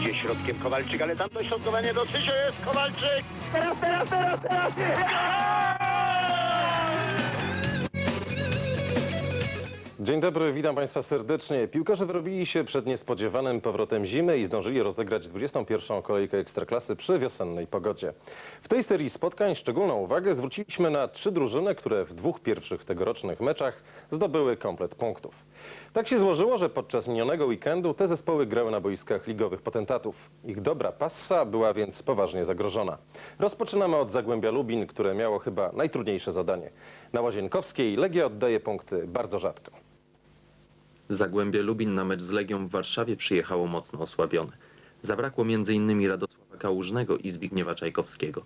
Idzie środkiem Kowalczyk, ale tam dośrodkowanie do Cysio jest Kowalczyk. Teraz, teraz, teraz, teraz. Dzień dobry, witam Państwa serdecznie. Piłkarze wyrobili się przed niespodziewanym powrotem zimy i zdążyli rozegrać 21. kolejkę Ekstraklasy przy wiosennej pogodzie. W tej serii spotkań szczególną uwagę zwróciliśmy na trzy drużyny, które w dwóch pierwszych tegorocznych meczach zdobyły komplet punktów. Tak się złożyło, że podczas minionego weekendu te zespoły grały na boiskach ligowych potentatów. Ich dobra passa była więc poważnie zagrożona. Rozpoczynamy od Zagłębia Lubin, które miało chyba najtrudniejsze zadanie. Na Łazienkowskiej Legia oddaje punkty bardzo rzadko. Zagłębie Lubin na mecz z Legią w Warszawie przyjechało mocno osłabione. Zabrakło m.in. Radosława Kałużnego i Zbigniewa Czajkowskiego.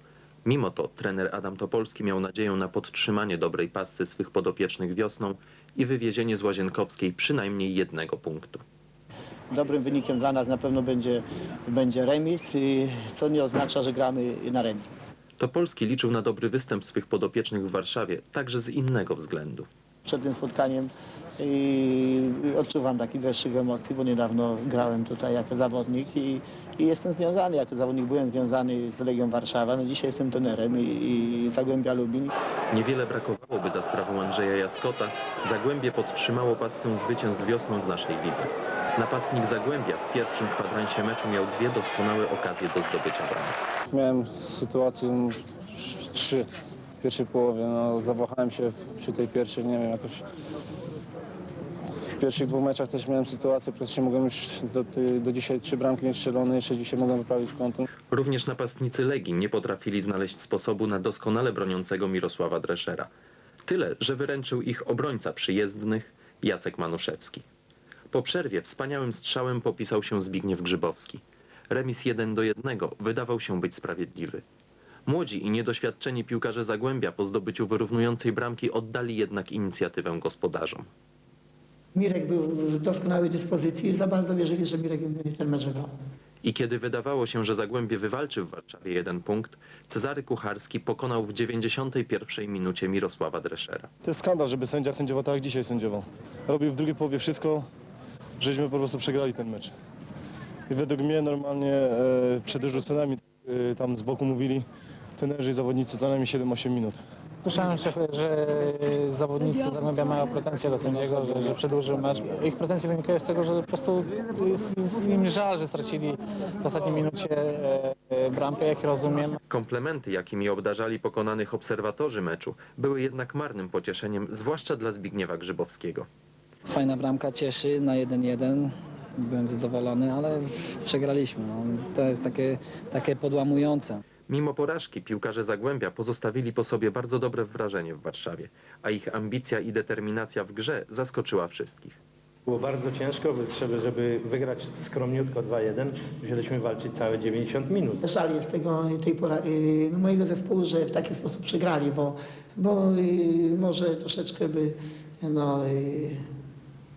Mimo to trener Adam Topolski miał nadzieję na podtrzymanie dobrej pasy swych podopiecznych wiosną i wywiezienie z Łazienkowskiej przynajmniej jednego punktu. Dobrym wynikiem dla nas na pewno będzie, będzie remis, i co nie oznacza, że gramy na remis. Topolski liczył na dobry występ swych podopiecznych w Warszawie, także z innego względu. Przed tym spotkaniem i odczuwam taki dreszczyk emocji, bo niedawno grałem tutaj jako zawodnik i, i jestem związany, jako zawodnik byłem związany z Legią Warszawa, no dzisiaj jestem trenerem i, i Zagłębia Lubin. Niewiele brakowałoby za sprawą Andrzeja Jaskota. Zagłębie podtrzymało pasę zwycięstw wiosną w naszej lidze. Napastnik Zagłębia w pierwszym kwadransie meczu miał dwie doskonałe okazje do zdobycia bramek. Miałem sytuację trzy w pierwszej połowie. No, zawahałem się przy tej pierwszej, nie wiem, jakoś... Pierwszych dwóch meczach też miałem sytuację, praktycznie mogłem już do, do dzisiaj trzy bramki mieć jeszcze dzisiaj mogłem wyprawić konto. Również napastnicy Legii nie potrafili znaleźć sposobu na doskonale broniącego Mirosława Dreszera. Tyle, że wyręczył ich obrońca przyjezdnych Jacek Manuszewski. Po przerwie wspaniałym strzałem popisał się Zbigniew Grzybowski. Remis 1 do 1 wydawał się być sprawiedliwy. Młodzi i niedoświadczeni piłkarze Zagłębia po zdobyciu wyrównującej bramki oddali jednak inicjatywę gospodarzom. Mirek był w doskonałej dyspozycji i za bardzo wierzyli, że Mirek będzie ten mecz wygrał. I kiedy wydawało się, że Zagłębie wywalczy w Warszawie jeden punkt, Cezary Kucharski pokonał w 91 minucie Mirosława Dreszera. To jest skandal, żeby sędzia sędziował tak jak dzisiaj sędziował. Robił w drugiej połowie wszystko, żeśmy po prostu przegrali ten mecz. I według mnie normalnie e, przed rzucenami e, tam z boku mówili trenerzy i zawodnicy co najmniej 7-8 minut. Słyszałem, że, że zawodnicy Zagłębia mają pretensje do sędziego, że, że przedłużył mecz. Ich pretensje wynikają z tego, że po prostu jest, jest im żal, że stracili w ostatniej minucie e, e, bramkę, jak rozumiem. Komplementy, jakimi obdarzali pokonanych obserwatorzy meczu, były jednak marnym pocieszeniem, zwłaszcza dla Zbigniewa Grzybowskiego. Fajna bramka cieszy na 1-1. Byłem zadowolony, ale przegraliśmy. No. To jest takie, takie podłamujące. Mimo porażki piłkarze Zagłębia pozostawili po sobie bardzo dobre wrażenie w Warszawie, a ich ambicja i determinacja w grze zaskoczyła wszystkich. Było bardzo ciężko, żeby, żeby wygrać skromniutko 2-1, musieliśmy walczyć całe 90 minut. Żal jest tego, tej pora, y, no, mojego zespołu, że w taki sposób przegrali, bo, bo y, może troszeczkę by, no, y,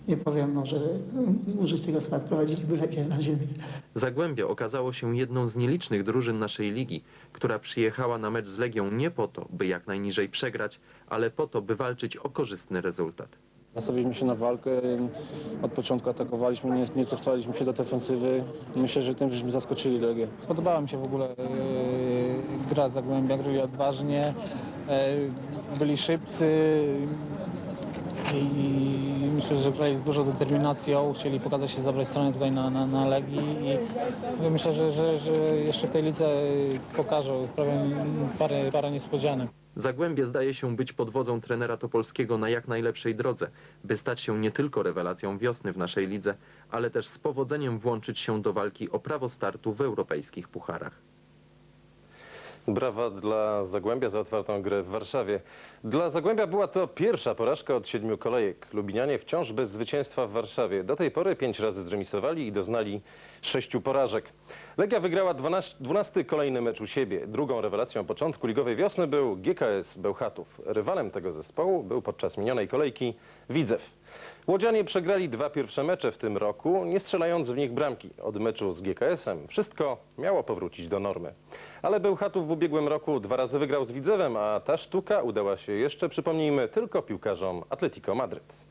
nie powiem, może no, użyć tego słowa, sprowadziliby lepiej na ziemię. Zagłębie okazało się jedną z nielicznych drużyn naszej ligi, która przyjechała na mecz z Legią nie po to, by jak najniżej przegrać, ale po to, by walczyć o korzystny rezultat. Nastawiliśmy się na walkę, od początku atakowaliśmy, nie, nie cofaliśmy się do defensywy. Myślę, że tym żeśmy zaskoczyli Legię. Podobała mi się w ogóle e, gra Zagłębia, grali odważnie, e, byli szybcy i myślę, że grali z dużą determinacją, chcieli pokazać się z dobrej strony tutaj na, na, na Legii i myślę, że, że, że jeszcze w tej lidze pokażą, sprawią parę, parę niespodzianek. Zagłębie zdaje się być pod wodzą trenera Topolskiego na jak najlepszej drodze, by stać się nie tylko rewelacją wiosny w naszej lidze, ale też z powodzeniem włączyć się do walki o prawo startu w europejskich pucharach. Brawa dla Zagłębia za otwartą grę w Warszawie. Dla Zagłębia była to pierwsza porażka od siedmiu kolejek. Lubinianie wciąż bez zwycięstwa w Warszawie. Do tej pory pięć razy zremisowali i doznali sześciu porażek. Legia wygrała 12, 12 kolejny mecz u siebie. Drugą rewelacją początku ligowej wiosny był GKS Bełchatów. Rywalem tego zespołu był podczas minionej kolejki Widzew. Łodzianie przegrali dwa pierwsze mecze w tym roku, nie strzelając w nich bramki. Od meczu z GKS-em wszystko miało powrócić do normy. Ale Bełchatów w ubiegłym roku dwa razy wygrał z Widzewem, a ta sztuka udała się jeszcze, przypomnijmy, tylko piłkarzom Atletico Madryt.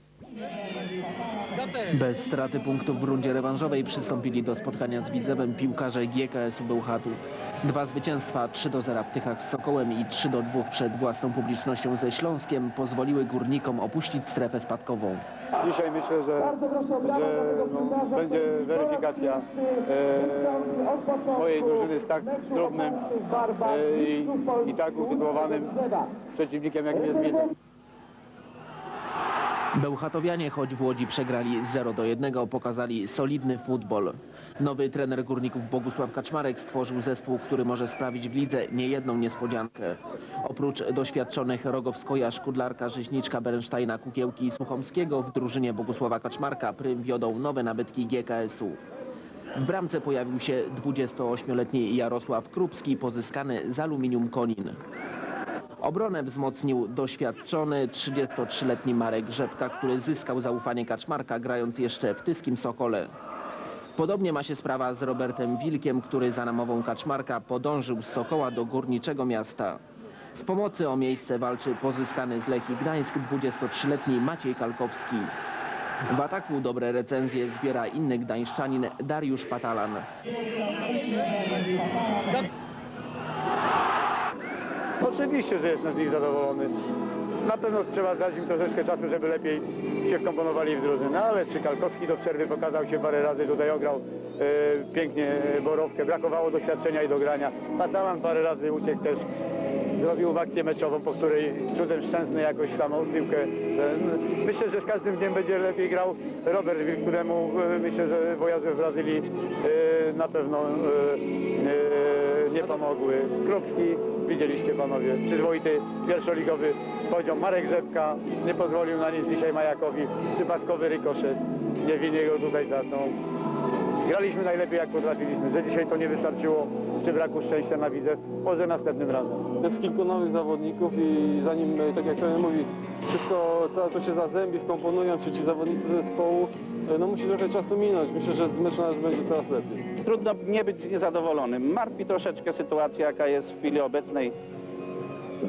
Bez straty punktów w rundzie rewanżowej przystąpili do spotkania z Widzewem piłkarze GKS-u Bełchatów. Dwa zwycięstwa, 3 do 0 w Tychach z Sokołem i 3 do 2 przed własną publicznością ze Śląskiem pozwoliły górnikom opuścić strefę spadkową. Dzisiaj myślę, że, że no, będzie weryfikacja e, mojej drużyny z tak trudnym e, i, i tak utytułowanym przeciwnikiem, jakim jest Widzew. Bełchatowianie, choć w Łodzi przegrali 0 do 1, pokazali solidny futbol. Nowy trener górników Bogusław Kaczmarek stworzył zespół, który może sprawić w lidze niejedną niespodziankę. Oprócz doświadczonych Rogowskoja, Szkudlarka, Rzeźniczka, Berensteina, Kukiełki i Suchomskiego w drużynie Bogusława Kaczmarka prym wiodą nowe nabytki GKS-u. W bramce pojawił się 28-letni Jarosław Krupski, pozyskany z Aluminium Konin. Obronę wzmocnił doświadczony 33-letni Marek Rzepka, który zyskał zaufanie Kaczmarka grając jeszcze w Tyskim Sokole. Podobnie ma się sprawa z Robertem Wilkiem, który za namową Kaczmarka podążył z Sokoła do górniczego miasta. W pomocy o miejsce walczy pozyskany z Lechii Gdańsk 23-letni Maciej Kalkowski. W ataku dobre recenzje zbiera inny gdańszczanin Dariusz Patalan. Oczywiście, że jestem z nich zadowolony. Na pewno trzeba dać im troszeczkę czasu, żeby lepiej się wkomponowali w drużynę, ale czy Kalkowski do przerwy pokazał się parę razy, tutaj ograł e, pięknie borowkę, brakowało doświadczenia i do grania. Patalan parę razy uciekł też, zrobił akcję meczową, po której cudem szczęsny jakoś tam piłkę. e, Myślę, że z każdym dniem będzie lepiej grał Robert któremu e, myślę, że wojaże w Brazylii e, na pewno e, e, nie pomogły. Krupski, widzieliście panowie, przyzwoity pierwszoligowy poziom. Marek Rzepka nie pozwolił na nic dzisiaj Majakowi. Przypadkowy rykoszet. Nie winię go tutaj za to. Graliśmy najlepiej jak potrafiliśmy. Że dzisiaj to nie wystarczyło przy braku szczęścia na widzę. Może następnym razem. Jest kilku nowych zawodników i zanim, tak jak trener mówi, wszystko, całe to się zazębi, wkomponują się ci zawodnicy zespołu, no musi trochę czasu minąć. Myślę, że mecz nasz będzie coraz lepiej. Trudno nie być niezadowolonym. Martwi troszeczkę sytuacja, jaka jest w chwili obecnej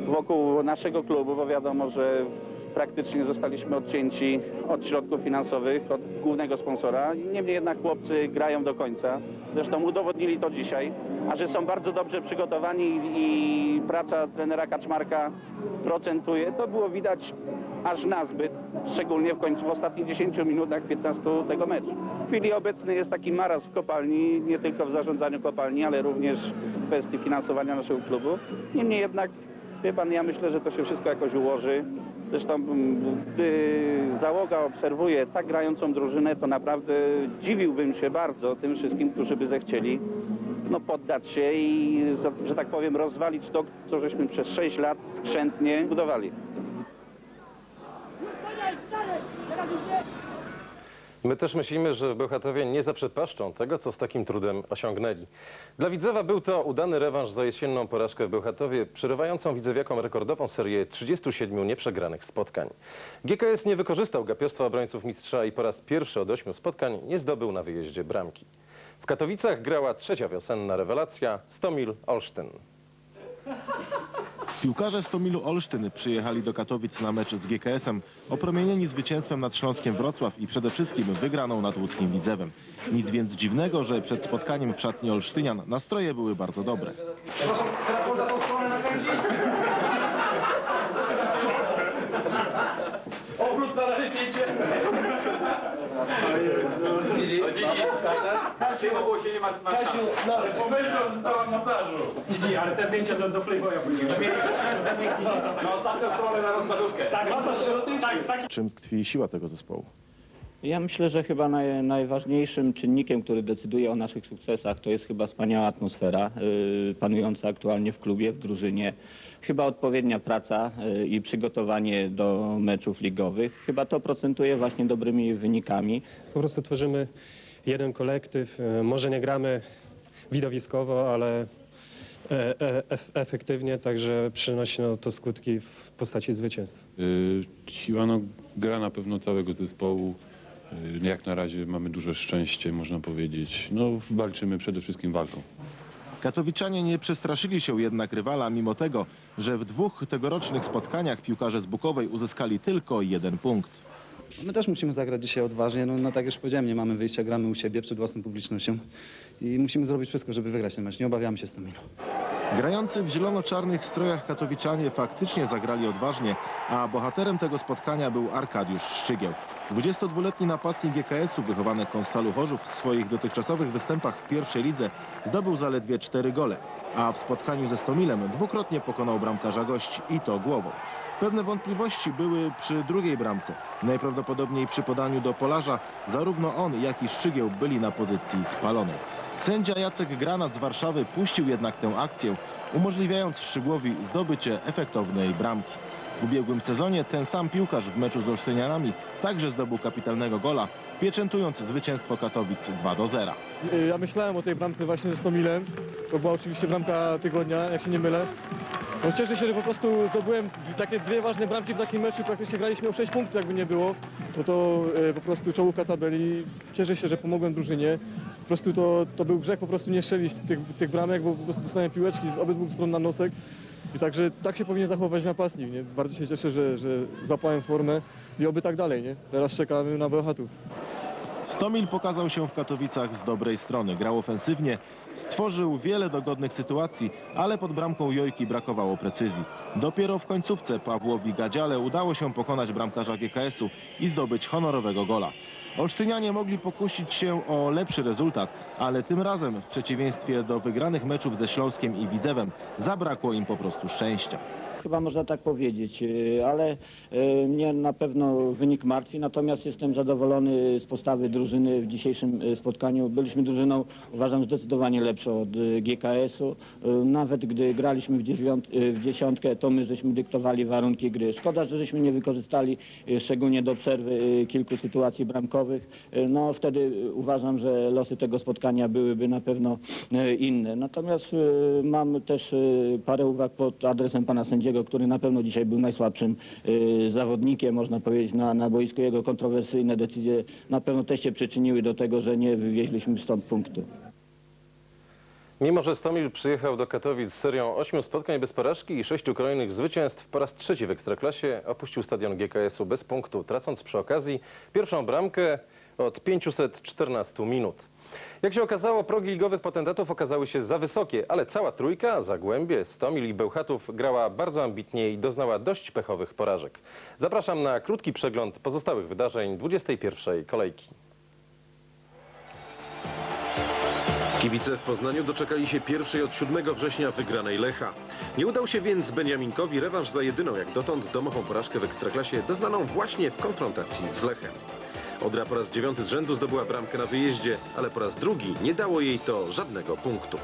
wokół naszego klubu, bo wiadomo, że praktycznie zostaliśmy odcięci od środków finansowych, od głównego sponsora. Niemniej jednak chłopcy grają do końca. Zresztą udowodnili to dzisiaj, a że są bardzo dobrze przygotowani i praca trenera Kaczmarka procentuje, to było widać aż nazbyt, szczególnie w końcu w ostatnich 10 minutach 15 tego meczu. W chwili obecnej jest taki maraz w kopalni, nie tylko w zarządzaniu kopalni, ale również w kwestii finansowania naszego klubu. Niemniej jednak, wie pan, ja myślę, że to się wszystko jakoś ułoży. Zresztą, mm, gdy załoga obserwuje tak grającą drużynę, to naprawdę dziwiłbym się bardzo tym wszystkim, którzy by zechcieli no, poddać się i, że tak powiem, rozwalić to, co żeśmy przez 6 lat skrzętnie budowali. My też myślimy, że Bełchatowie nie zaprzepaszczą tego, co z takim trudem osiągnęli. Dla Widzewa był to udany rewanż za jesienną porażkę w Bełchatowie, przerywającą Widzewiakom rekordową serię 37 nieprzegranych spotkań. GKS nie wykorzystał gapiostwa obrońców mistrza i po raz pierwszy od ośmiu spotkań nie zdobył na wyjeździe bramki. W Katowicach grała trzecia wiosenna rewelacja Stomil Olsztyn. Piłkarze Stomilu Olsztyn przyjechali do Katowic na mecz z GKS-em, opromienieni zwycięstwem nad Śląskiem Wrocław i przede wszystkim wygraną nad łódzkim Widzewem. Nic więc dziwnego, że przed spotkaniem w szatni Olsztynian nastroje były bardzo dobre. Dzidzi, ale te zdjęcia do, do Playboya później. Na ostatnią stronę na rozkładówkę. Tak, tak, tak. Czym tkwi siła tego zespołu? Ja myślę, że chyba naj, najważniejszym czynnikiem, który decyduje o naszych sukcesach, to jest chyba wspaniała atmosfera y, panująca aktualnie w klubie, w drużynie. Chyba odpowiednia praca y, i przygotowanie do meczów ligowych. Chyba to procentuje właśnie dobrymi wynikami. Po prostu tworzymy jeden kolektyw. E, Może nie gramy widowiskowo, ale e, e, ef- efektywnie, także przynosi no, to skutki w postaci zwycięstwa. Y, Siła no, gra na pewno całego zespołu. Jak na razie mamy duże szczęście, można powiedzieć. No, walczymy przede wszystkim walką. Katowiczanie nie przestraszyli się jednak rywala, mimo tego, że w dwóch tegorocznych spotkaniach piłkarze z Bukowej uzyskali tylko jeden punkt. My też musimy zagrać dzisiaj odważnie. No, no tak już powiedziałem, nie mamy wyjścia, gramy u siebie przed własną publicznością i musimy zrobić wszystko, żeby wygrać ten mecz. Nie obawiamy się z tym. Grający w zielono-czarnych strojach katowiczanie faktycznie zagrali odważnie, a bohaterem tego spotkania był Arkadiusz Szczygieł. 22-letni napastnik GKS-u, wychowany Konstalu Chorzów w swoich dotychczasowych występach w pierwszej lidze zdobył zaledwie 4 gole, a w spotkaniu ze Stomilem dwukrotnie pokonał bramkarza gości i to głową. Pewne wątpliwości były przy drugiej bramce. Najprawdopodobniej przy podaniu do Polarza zarówno on, jak i Szczygieł byli na pozycji spalonej. Sędzia Jacek Granat z Warszawy puścił jednak tę akcję, umożliwiając Szczygłowi zdobycie efektownej bramki. W ubiegłym sezonie ten sam piłkarz w meczu z Olsztynianami także zdobył kapitalnego gola, pieczętując zwycięstwo Katowic 2 do 0. Ja myślałem o tej bramce właśnie ze Stomilem. To była oczywiście bramka tygodnia, jak się nie mylę. No cieszę się, że po prostu zdobyłem takie dwie ważne bramki w takim meczu. Praktycznie graliśmy o 6 punktów, jakby nie było. No to e, po prostu czołówka tabeli. Cieszę się, że pomogłem drużynie. Po prostu to, to był grzech po prostu nie strzelić tych, tych bramek, bo po prostu dostałem piłeczki z obydwu stron na nosek. I także tak się powinien zachować napastnik, nie? Bardzo się cieszę, że, że złapałem formę i oby tak dalej, nie? Teraz czekamy na Bełchatów. Stomil pokazał się w Katowicach z dobrej strony. Grał ofensywnie, stworzył wiele dogodnych sytuacji, ale pod bramką Jojki brakowało precyzji. Dopiero w końcówce Pawłowi Gadziale udało się pokonać bramkarza GKS-u i zdobyć honorowego gola. Olsztynianie mogli pokusić się o lepszy rezultat, ale tym razem w przeciwieństwie do wygranych meczów ze Śląskiem i Widzewem zabrakło im po prostu szczęścia. Chyba można tak powiedzieć, yy, ale yy, mnie na pewno wynik martwi, natomiast jestem zadowolony z postawy drużyny w dzisiejszym yy, spotkaniu. Byliśmy drużyną, uważam, zdecydowanie lepszą od GKS-u. Nawet gdy graliśmy w, dziewiąt, w dziesiątkę, to my żeśmy dyktowali warunki gry. Szkoda, że żeśmy nie wykorzystali szczególnie do przerwy kilku sytuacji bramkowych. No wtedy uważam, że losy tego spotkania byłyby na pewno inne. Natomiast mam też parę uwag pod adresem pana sędziego, który na pewno dzisiaj był najsłabszym yy, zawodnikiem, można powiedzieć, na, na boisku. Jego kontrowersyjne decyzje na pewno też się przyczyniły do tego, że nie wywieźliśmy stąd punktu. Mimo, że Stomil przyjechał do Katowic z serią ośmiu spotkań bez porażki i sześciu kolejnych zwycięstw, po raz trzeci w Ekstraklasie opuścił stadion GKS-u bez punktu, tracąc przy okazji pierwszą bramkę od 514 minut. Jak się okazało, progi ligowych potentatów okazały się za wysokie, ale cała trójka, Zagłębie, Stomil i Bełchatów grała bardzo ambitnie i doznała dość pechowych porażek. Zapraszam na krótki przegląd pozostałych wydarzeń 21. kolejki. Kibice w Poznaniu doczekali się pierwszej od 7 września wygranej Lecha. Nie udał się więc Beniaminkowi rewanż za jedyną jak dotąd domową porażkę w Ekstraklasie doznaną właśnie w konfrontacji z Lechem. Odra po raz dziewiąty z rzędu zdobyła bramkę na wyjeździe, ale po raz drugi nie dało jej to żadnego punktu.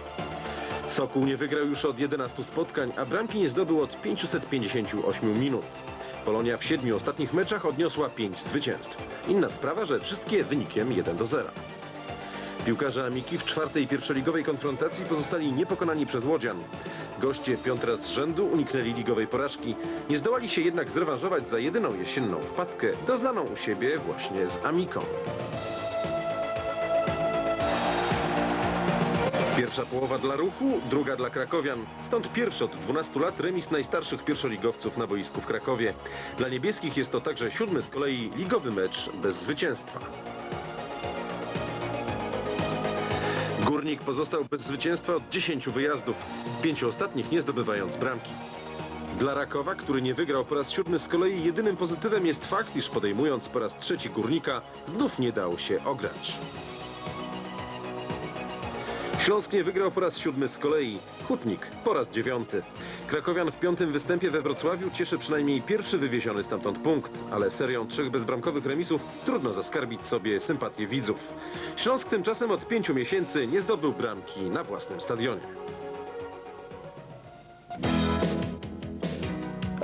Sokół nie wygrał już od 11 spotkań, a bramki nie zdobył od 558 minut. Polonia w siedmiu ostatnich meczach odniosła 5 zwycięstw. Inna sprawa, że wszystkie wynikiem 1 do 0. Piłkarze Amiki w czwartej pierwszoligowej konfrontacji pozostali niepokonani przez Łodzian. Goście piąty raz z rzędu uniknęli ligowej porażki. Nie zdołali się jednak zrewanżować za jedyną jesienną wpadkę doznaną u siebie właśnie z Amiką. Pierwsza połowa dla ruchu, druga dla krakowian. Stąd pierwszy od 12 lat remis najstarszych pierwszoligowców na boisku w Krakowie. Dla niebieskich jest to także siódmy z kolei ligowy mecz bez zwycięstwa. Górnik pozostał bez zwycięstwa od 10 wyjazdów, w pięciu ostatnich nie zdobywając bramki. Dla Rakowa, który nie wygrał po raz siódmy z kolei, jedynym pozytywem jest fakt, iż podejmując po raz trzeci Górnika, znów nie dał się ograć. Śląsk nie wygrał po raz siódmy z kolei. Hutnik po raz dziewiąty. Krakowian w piątym występie we Wrocławiu cieszy przynajmniej pierwszy wywieziony stamtąd punkt, ale serią trzech bezbramkowych remisów trudno zaskarbić sobie sympatię widzów. Śląsk tymczasem od pięciu miesięcy nie zdobył bramki na własnym stadionie.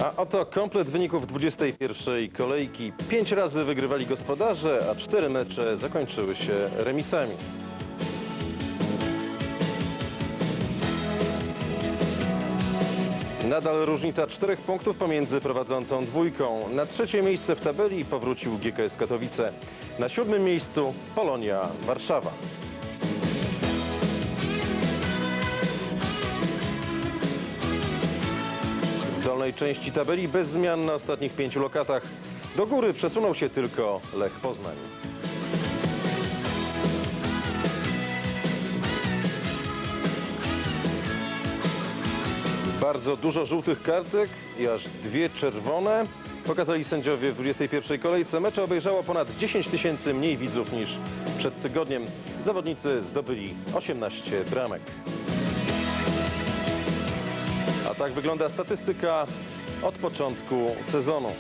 A oto komplet wyników 21. kolejki. Pięć razy wygrywali gospodarze, a cztery mecze zakończyły się remisami. Nadal różnica czterech punktów pomiędzy prowadzącą dwójką. Na trzecie miejsce w tabeli powrócił GKS Katowice. Na siódmym miejscu Polonia Warszawa. W dolnej części tabeli bez zmian na ostatnich pięciu lokatach. Do góry przesunął się tylko Lech Poznań. Bardzo dużo żółtych kartek i aż dwie czerwone. Pokazali sędziowie w 21 kolejce. Mecze obejrzało ponad 10 tysięcy mniej widzów niż przed tygodniem. Zawodnicy zdobyli 18 bramek. A tak wygląda statystyka od początku sezonu.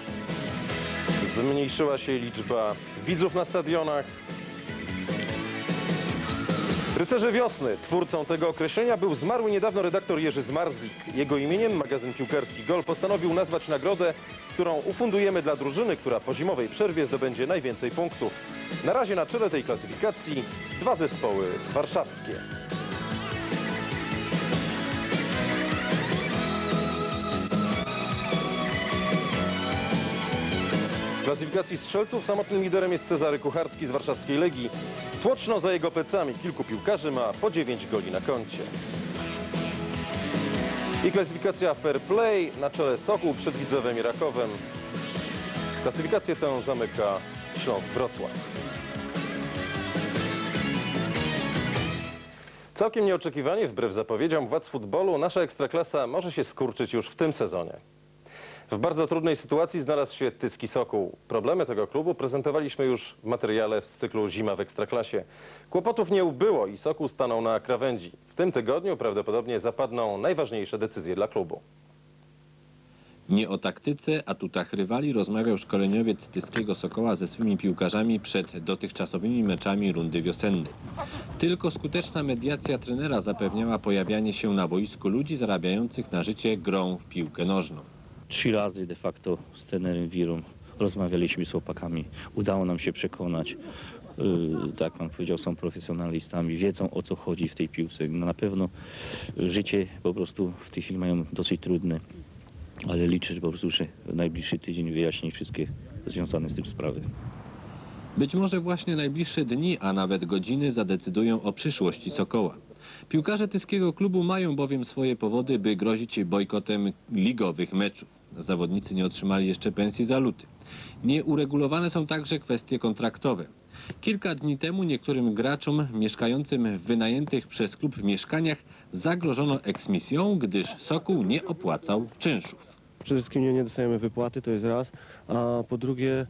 Zmniejszyła się liczba widzów na stadionach. Rycerze Wiosny, twórcą tego określenia był zmarły niedawno redaktor Jerzy Zmarzlik. Jego imieniem magazyn piłkarski Gol postanowił nazwać nagrodę, którą ufundujemy dla drużyny, która po zimowej przerwie zdobędzie najwięcej punktów. Na razie na czele tej klasyfikacji dwa zespoły warszawskie. Klasyfikacji strzelców samotnym liderem jest Cezary Kucharski z warszawskiej Legii. Tłoczno za jego plecami kilku piłkarzy ma po 9 goli na koncie. I klasyfikacja Fair Play na czele Sokół przed Widzewem i Rakowem. Klasyfikację tę zamyka Śląsk Wrocław. Całkiem nieoczekiwanie, wbrew zapowiedziom władz futbolu, nasza ekstraklasa może się skurczyć już w tym sezonie. W bardzo trudnej sytuacji znalazł się Tyski Sokół. Problemy tego klubu prezentowaliśmy już w materiale z cyklu Zima w Ekstraklasie. Kłopotów nie ubyło i Sokół stanął na krawędzi. W tym tygodniu prawdopodobnie zapadną najważniejsze decyzje dla klubu. Nie o taktyce, atutach rywali rozmawiał szkoleniowiec Tyskiego Sokoła ze swymi piłkarzami przed dotychczasowymi meczami rundy wiosennej. Tylko skuteczna mediacja trenera zapewniała pojawianie się na boisku ludzi zarabiających na życie grą w piłkę nożną. Trzy razy de facto z trenerem Wirą rozmawialiśmy z chłopakami. Udało nam się przekonać, yy, tak pan powiedział, są profesjonalistami, wiedzą o co chodzi w tej piłce. No, na pewno życie po prostu w tej chwili mają dosyć trudne, ale liczę, że po prostu, że najbliższy tydzień wyjaśni wszystkie związane z tym sprawy. Być może właśnie najbliższe dni, a nawet godziny zadecydują o przyszłości Sokoła. Piłkarze tyskiego klubu mają bowiem swoje powody, by grozić bojkotem ligowych meczów. Zawodnicy nie otrzymali jeszcze pensji za luty. Nieuregulowane są także kwestie kontraktowe. Kilka dni temu niektórym graczom mieszkającym w wynajętych przez klub mieszkaniach zagrożono eksmisją, gdyż Sokół nie opłacał czynszów. Przede wszystkim nie, nie dostajemy wypłaty, to jest raz, a po drugie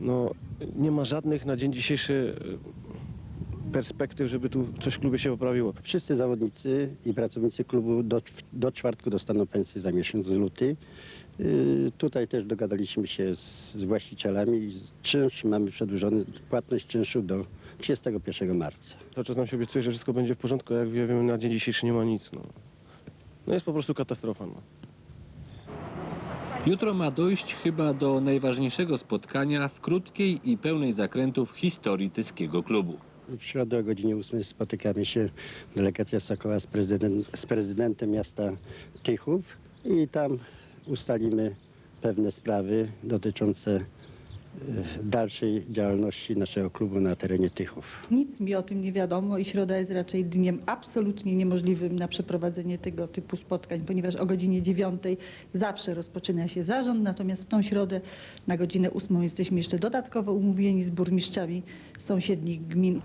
no, nie ma żadnych na dzień dzisiejszy e, perspektyw, żeby tu coś w klubie się poprawiło. Wszyscy zawodnicy i pracownicy klubu do, do czwartku dostaną pensję za miesiąc luty. Yy, tutaj też dogadaliśmy się z, z właścicielami i czynsz mamy przedłużony, płatność czynszu do 31 marca. Cały czas nam się obiecuje, że wszystko będzie w porządku, a jak wiemy na dzień dzisiejszy nie ma nic. No, no jest po prostu katastrofa. No. Jutro ma dojść chyba do najważniejszego spotkania w krótkiej i pełnej zakrętów historii tyskiego klubu. W środę o godzinie 8 spotykamy się delegacja Sokoła z, prezydent, z prezydentem miasta Tychów i tam ustalimy pewne sprawy dotyczące e, dalszej działalności naszego klubu na terenie Tychów. Nic mi o tym nie wiadomo i środa jest raczej dniem absolutnie niemożliwym na przeprowadzenie tego typu spotkań, ponieważ o godzinie 9 zawsze rozpoczyna się zarząd, natomiast w tą środę na godzinę 8 jesteśmy jeszcze dodatkowo umówieni z burmistrzami sąsiednich gmin.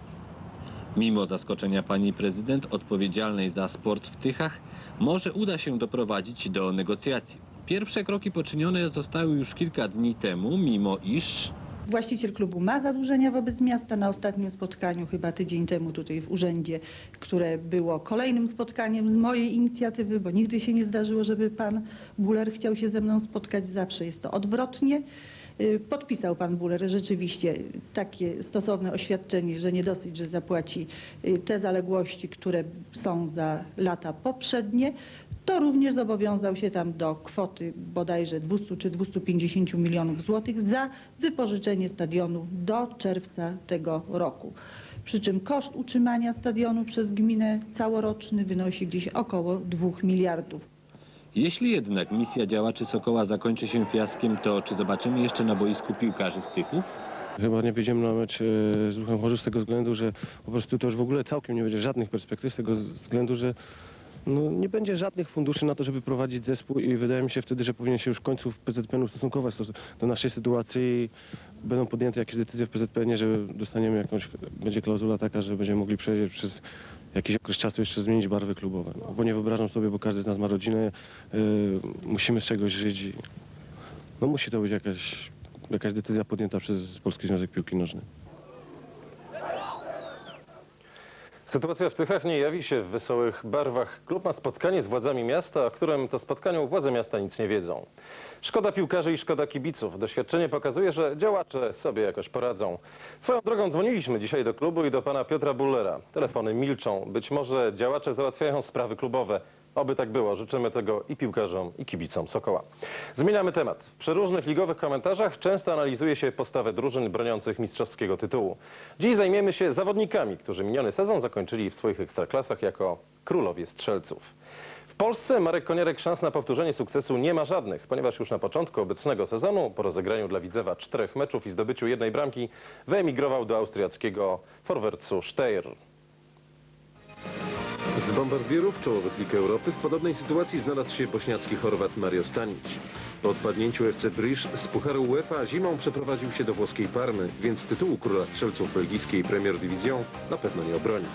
Mimo zaskoczenia pani prezydent odpowiedzialnej za sport w Tychach, może uda się doprowadzić do negocjacji. Pierwsze kroki poczynione zostały już kilka dni temu, mimo iż Właściciel klubu ma zadłużenia wobec miasta. Na ostatnim spotkaniu, chyba tydzień temu tutaj w urzędzie, które było kolejnym spotkaniem z mojej inicjatywy, bo nigdy się nie zdarzyło, żeby pan Buller chciał się ze mną spotkać. Zawsze jest to odwrotnie. Y, Podpisał pan Buller rzeczywiście takie stosowne oświadczenie, że nie dosyć, że zapłaci y, te zaległości, które są za lata poprzednie, to również zobowiązał się tam do kwoty bodajże 200 czy 250 milionów złotych za wypożyczenie stadionu do czerwca tego roku. Przy czym koszt utrzymania stadionu przez gminę całoroczny wynosi gdzieś około 2 miliardów. jeśli jednak misja działaczy Sokoła zakończy się fiaskiem, to czy zobaczymy jeszcze na boisku piłkarzy z Tychów? Chyba nie wyjdziemy na mecz z Ruchem Chorzów z tego względu, że po prostu to już w ogóle całkiem nie będzie żadnych perspektyw, z tego względu, że no, nie będzie żadnych funduszy na to, żeby prowadzić zespół i wydaje mi się wtedy, że powinien się już w końcu w PZPN ustosunkować do, do naszej sytuacji będą podjęte jakieś decyzje w PZPN, że dostaniemy jakąś, będzie klauzula taka, że będziemy mogli przejść przez jakiś okres czasu jeszcze zmienić barwy klubowe. No, bo nie wyobrażam sobie, bo każdy z nas ma rodzinę, yy, musimy z czegoś żyć i no musi to być jakaś, jakaś decyzja podjęta przez Polski Związek Piłki Nożnej. Sytuacja w Tychach nie jawi się w wesołych barwach. Klub ma spotkanie z władzami miasta, o którym to spotkaniu władze miasta nic nie wiedzą. Szkoda piłkarzy i szkoda kibiców. Doświadczenie pokazuje, że działacze sobie jakoś poradzą. Swoją drogą dzwoniliśmy dzisiaj do klubu i do pana Piotra Bullera. Telefony milczą. Być może działacze załatwiają sprawy klubowe. Oby tak było. Życzymy tego i piłkarzom, i kibicom Sokoła. Zmieniamy temat. W przeróżnych ligowych komentarzach często analizuje się postawę drużyn broniących mistrzowskiego tytułu. Dziś zajmiemy się zawodnikami, którzy miniony sezon zakończyli w swoich ekstraklasach jako królowie strzelców. W Polsce Marek Koniarek szans na powtórzenie sukcesu nie ma żadnych, ponieważ już na początku obecnego sezonu, po rozegraniu dla Widzewa czterech meczów i zdobyciu jednej bramki, wyemigrował do austriackiego Forwercu Steyr. Z bombardierów czołowych lig Europy w podobnej sytuacji znalazł się bośniacki Chorwat Mario Stanic. Po odpadnięciu FC Brisz z Pucharu UEFA zimą przeprowadził się do włoskiej Parmy, więc tytułu króla strzelców belgijskiej Premier Division na pewno nie obroni.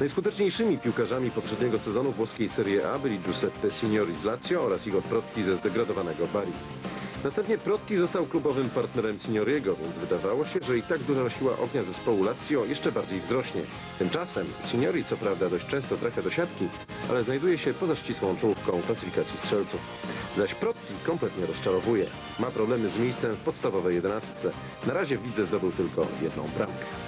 Najskuteczniejszymi piłkarzami poprzedniego sezonu włoskiej Serie A byli Giuseppe Signori z Lazio oraz Igor Protti ze zdegradowanego Bari. Następnie Protti został klubowym partnerem Signoriego, więc wydawało się, że i tak duża siła ognia zespołu Lazio jeszcze bardziej wzrośnie. Tymczasem Signori co prawda dość często trafia do siatki, ale znajduje się poza ścisłą czołówką klasyfikacji strzelców. Zaś Protti kompletnie rozczarowuje. Ma problemy z miejscem w podstawowej jedenastce. Na razie w lidze zdobył tylko jedną bramkę.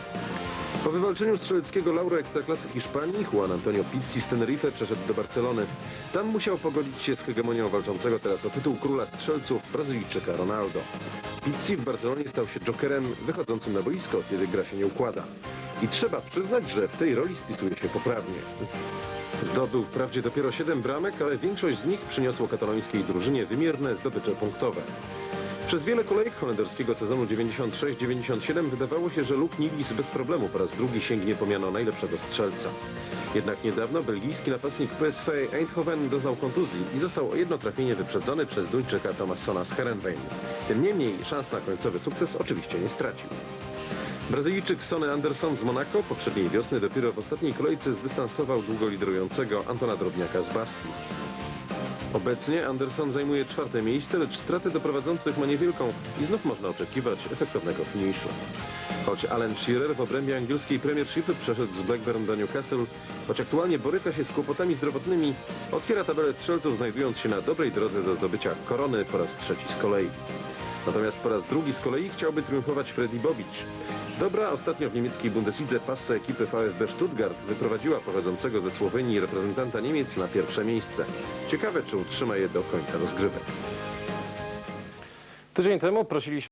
Po wywalczeniu strzeleckiego laura Ekstraklasy Hiszpanii Juan Antonio Pizzi z Tenerife przeszedł do Barcelony. Tam musiał pogodzić się z hegemonią walczącego teraz o tytuł króla strzelców Brazylijczyka Ronaldo. Pizzi w Barcelonie stał się jokerem wychodzącym na boisko, kiedy gra się nie układa. I trzeba przyznać, że w tej roli spisuje się poprawnie. Zdobył wprawdzie dopiero 7 bramek, ale większość z nich przyniosło katalońskiej drużynie wymierne zdobycze punktowe. Przez wiele kolejek holenderskiego sezonu 96-97 wydawało się, że Luke Nilis bez problemu po raz drugi sięgnie po miano najlepszego strzelca. Jednak niedawno belgijski napastnik PSV Eindhoven doznał kontuzji i został o jedno trafienie wyprzedzony przez Duńczyka Thomassona z Herenveen. Tym niemniej szans na końcowy sukces oczywiście nie stracił. Brazylijczyk Sonny Anderson z Monaco poprzedniej wiosny dopiero w ostatniej kolejce zdystansował długo liderującego Antona Drobniaka z Bastii. Obecnie Anderson zajmuje czwarte miejsce, lecz straty do prowadzących ma niewielką i znów można oczekiwać efektownego finiszu. Choć Alan Shearer w obrębie angielskiej Premiership przeszedł z Blackburn do Newcastle, choć aktualnie boryka się z kłopotami zdrowotnymi, otwiera tabelę strzelców znajdując się na dobrej drodze do zdobycia korony po raz trzeci z kolei. Natomiast po raz drugi z kolei chciałby triumfować Freddy Bobic. Dobra ostatnio w niemieckiej Bundeslidze passa ekipy VfB Stuttgart wyprowadziła pochodzącego ze Słowenii reprezentanta Niemiec na pierwsze miejsce. Ciekawe, czy utrzyma je do końca rozgrywek. Tydzień temu prosiliśmy